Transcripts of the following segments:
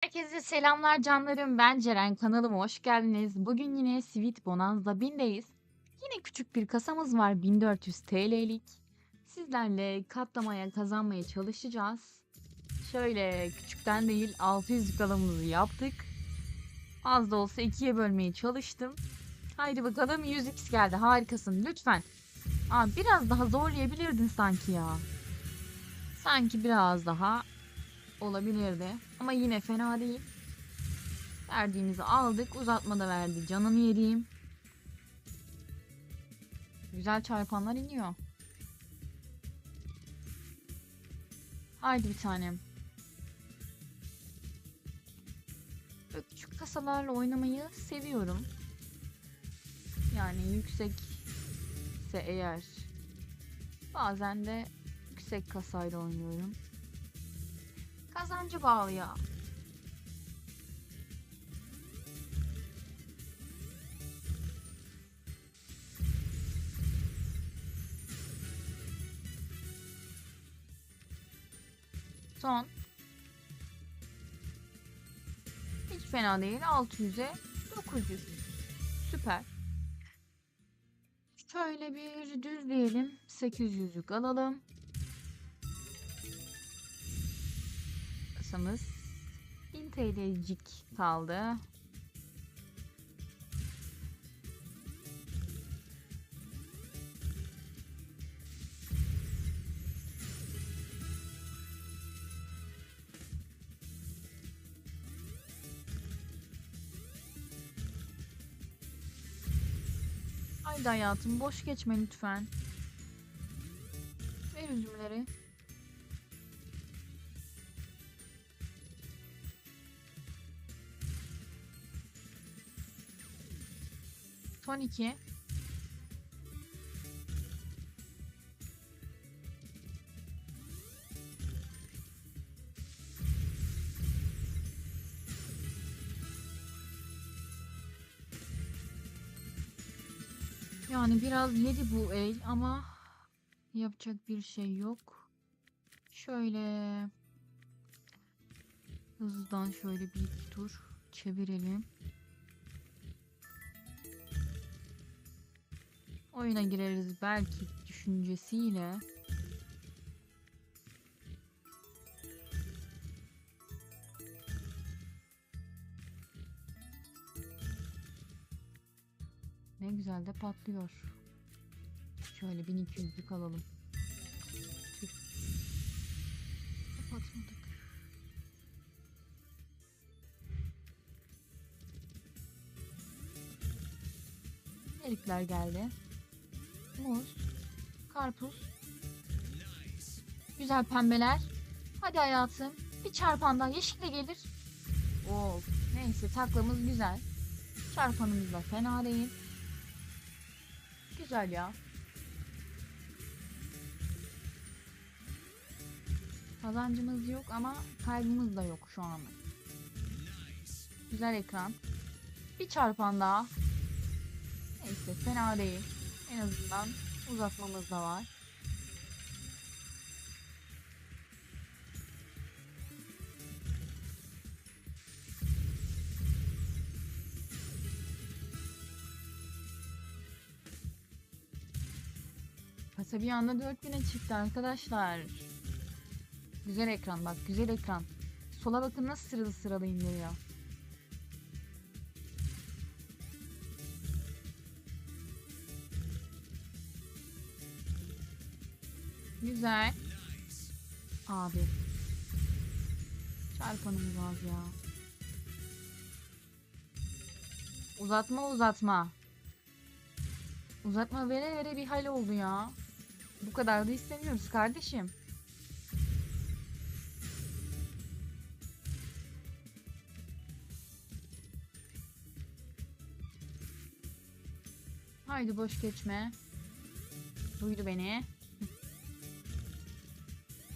Herkese selamlar canlarım. Ben Ceren. Kanalıma hoş geldiniz. Bugün yine Sweet Bonanza 1000'deyiz. Yine küçük bir kasamız var 1400 TL'lik. Sizlerle katlamaya, kazanmaya çalışacağız. Şöyle küçükten değil 600 kalamızı yaptık. Az da olsa ikiye bölmeye çalıştım. Haydi bakalım 100x geldi. Harikasın lütfen. Aa, biraz daha zorlayabilirdin sanki ya. Sanki biraz daha olabilirdi. Ama yine fena değil. Verdiğimizi aldık. Uzatma da verdi. Canımı yediğim. Güzel çarpanlar iniyor. Haydi bir tanem. Böyle küçük kasalarla oynamayı seviyorum. Yani yüksekse eğer bazen de yüksek kasayla oynuyorum. Kazancı bağlı. Son. Hiç fena değil. 600'e 900. Süper. Şöyle bir düzleyelim. 800'lük alalım. Kasamız 1000 TL'cik kaldı. Haydi hayatım boş geçme lütfen. Ver üzümleri. Son iki. Yani biraz yedi bu el ama yapacak bir şey yok. Şöyle hızlıdan şöyle bir tur çevirelim. Oyuna gireriz belki düşüncesiyle. Ne güzel de patlıyor. Şöyle 1200'lük alalım. Kapatmadık. Erikler geldi. Muz. Karpuz. Güzel pembeler. Hadi hayatım. Bir çarpan daha yeşil de gelir. Of. Neyse taklamız güzel. Çarpanımız da fena değil. Güzel ya. Kazancımız yok ama kaybımız da yok şu an. Güzel ekran. Bir çarpan daha. Neyse fena değil. En azından uzatmamız da var. Kasa bir anda 4000'e çıktı arkadaşlar. Güzel ekran bak güzel ekran. Sola bakın nasıl sıralı sıralı indiriyor. Güzel. Abi. Çarpanımız az ya. Uzatma uzatma. Uzatma vere vere bir hal oldu ya. Bu kadar da istemiyoruz kardeşim. Haydi boş geçme. Duydu beni.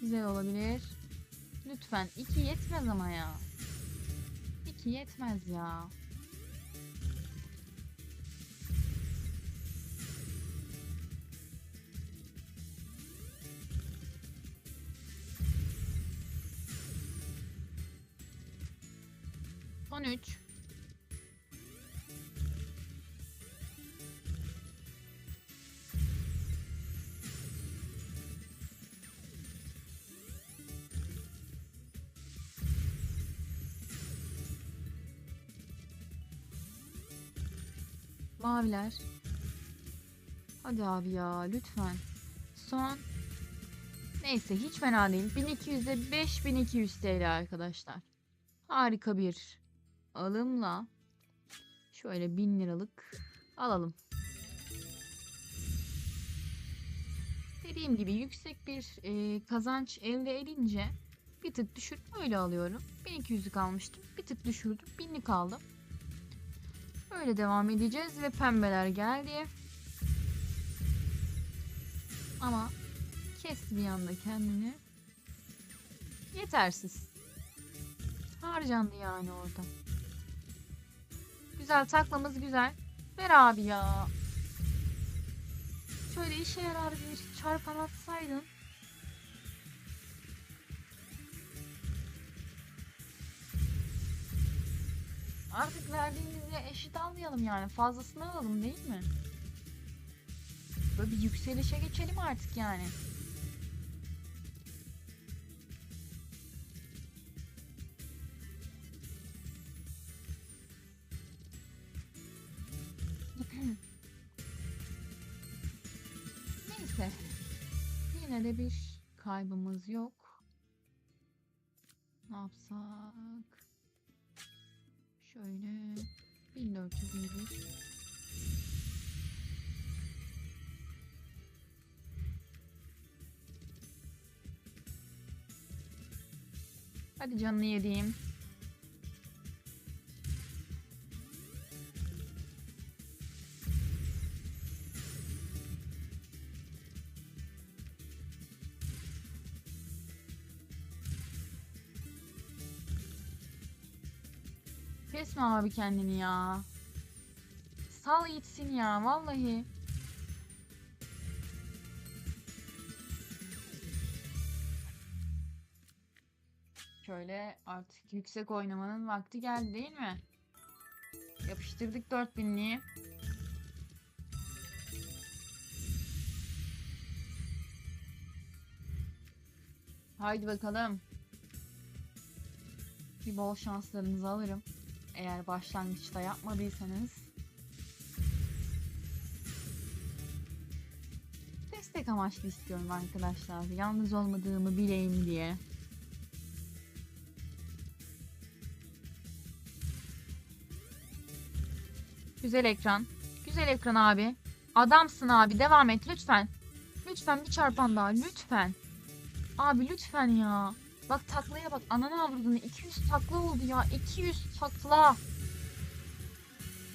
Güzel olabilir. Lütfen iki yetmez ama ya. İki yetmez ya. Son 3. Maviler. Hadi abi ya lütfen. Son. Neyse hiç fena değil. 1200'de 5200 TL arkadaşlar. Harika bir alımla şöyle 1000 liralık alalım. Dediğim gibi yüksek bir e, kazanç elde edince bir tık düşürüp öyle alıyorum. 1200'lük almıştım. Bir tık düşürdüm. 1000'lik aldım. Öyle devam edeceğiz ve pembeler geldi. Ama kes bir anda kendini. Yetersiz. Harcandı yani orada. Güzel taklamız güzel. Ver abi ya. Şöyle işe yarar bir çarpan atsaydın. Artık verdiğimizle eşit almayalım yani. Fazlasını alalım değil mi? Böyle bir yükselişe geçelim artık yani. Neyse. Yine de bir kaybımız yok. Ne yapsak? Şöyle 1400 iyidir. Hadi canını yediğim. Abi kendini ya. Sal gitsin ya vallahi. Şöyle artık yüksek oynamanın vakti geldi değil mi? Yapıştırdık 4000'liği. Haydi bakalım. Bir bol şanslarınızı alırım. Eğer başlangıçta yapmadıysanız. Destek amaçlı istiyorum arkadaşlar. Yalnız olmadığımı bileyim diye. Güzel ekran. Güzel ekran abi. Adamsın abi. Devam et lütfen. Lütfen bir çarpan daha. Lütfen. Abi lütfen ya. Bak taklaya bak. Ananı avradını. 200 takla oldu ya. 200 takla.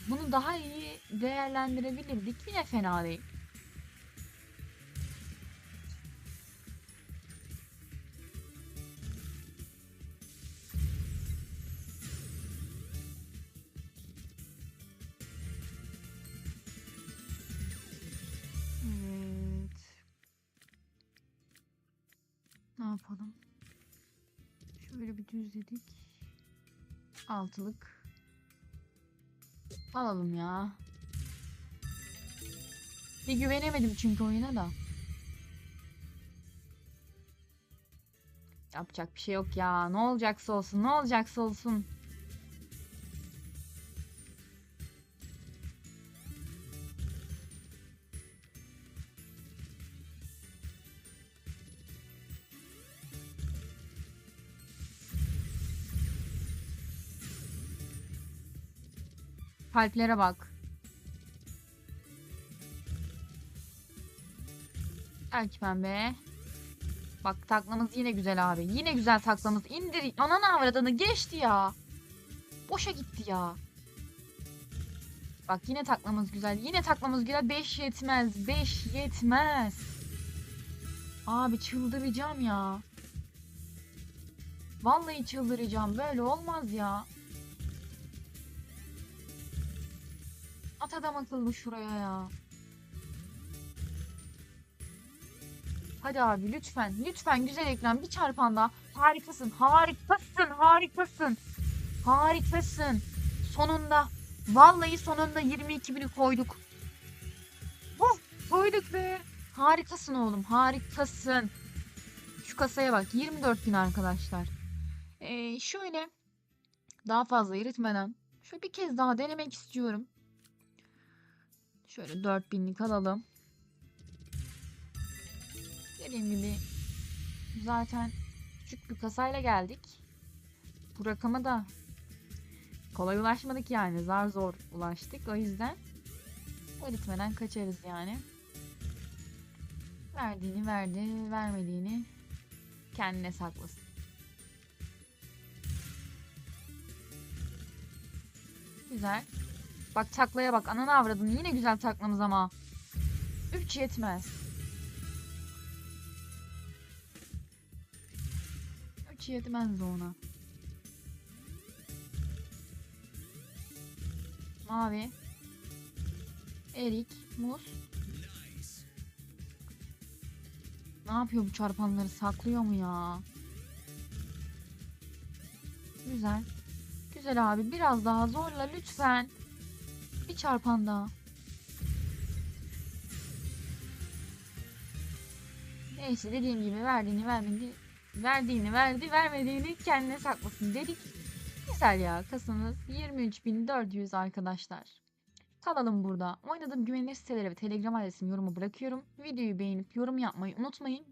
Bunu daha iyi değerlendirebilirdik. Yine fena değil. Evet. Ne yapalım? Şöyle bir düzledik. Altılık. Alalım ya. Bir güvenemedim çünkü oyuna da. Yapacak bir şey yok ya. Ne olacaksa olsun. Ne olacaksa olsun. Kalplere bak. Belki pembe. Bak taklamız yine güzel abi. Yine güzel taklamız. İndir. Ananı avradını geçti ya. Boşa gitti ya. Bak yine taklamız güzel. Yine taklamız güzel. 5 yetmez. 5 yetmez. Abi çıldıracağım ya. Vallahi çıldıracağım. Böyle olmaz ya. At adam akıllı şuraya ya. Hadi abi lütfen. Lütfen güzel ekran bir çarpan daha. Harikasın. Harikasın. Harikasın. Harikasın. Sonunda. Vallahi sonunda 22 bini koyduk. Oh, koyduk be. Harikasın oğlum. Harikasın. Şu kasaya bak. 24 bin arkadaşlar. Ee, şöyle daha fazla eritmeden şöyle bir kez daha denemek istiyorum. Şöyle 4000'lik alalım. Dediğim gibi zaten küçük bir kasayla geldik. Bu rakama da kolay ulaşmadık yani. Zar zor ulaştık. O yüzden eritmeden kaçarız yani. Verdiğini verdi, vermediğini kendine saklasın. Güzel. Bak taklaya bak. Ananı avradın. Yine güzel taklamız ama. 3 yetmez. 3 yetmez ona. Mavi. Erik. Muz. Ne yapıyor bu çarpanları? Saklıyor mu ya? Güzel. Güzel abi. Biraz daha zorla lütfen. Bir çarpan daha. Neyse dediğim gibi verdiğini vermedi. Verdiğini verdi, vermediğini kendine saklasın dedik. Güzel ya kasamız 23.400 arkadaşlar. Kalalım burada. Oynadığım güvenilir siteleri ve telegram adresimi yoruma bırakıyorum. Videoyu beğenip yorum yapmayı unutmayın.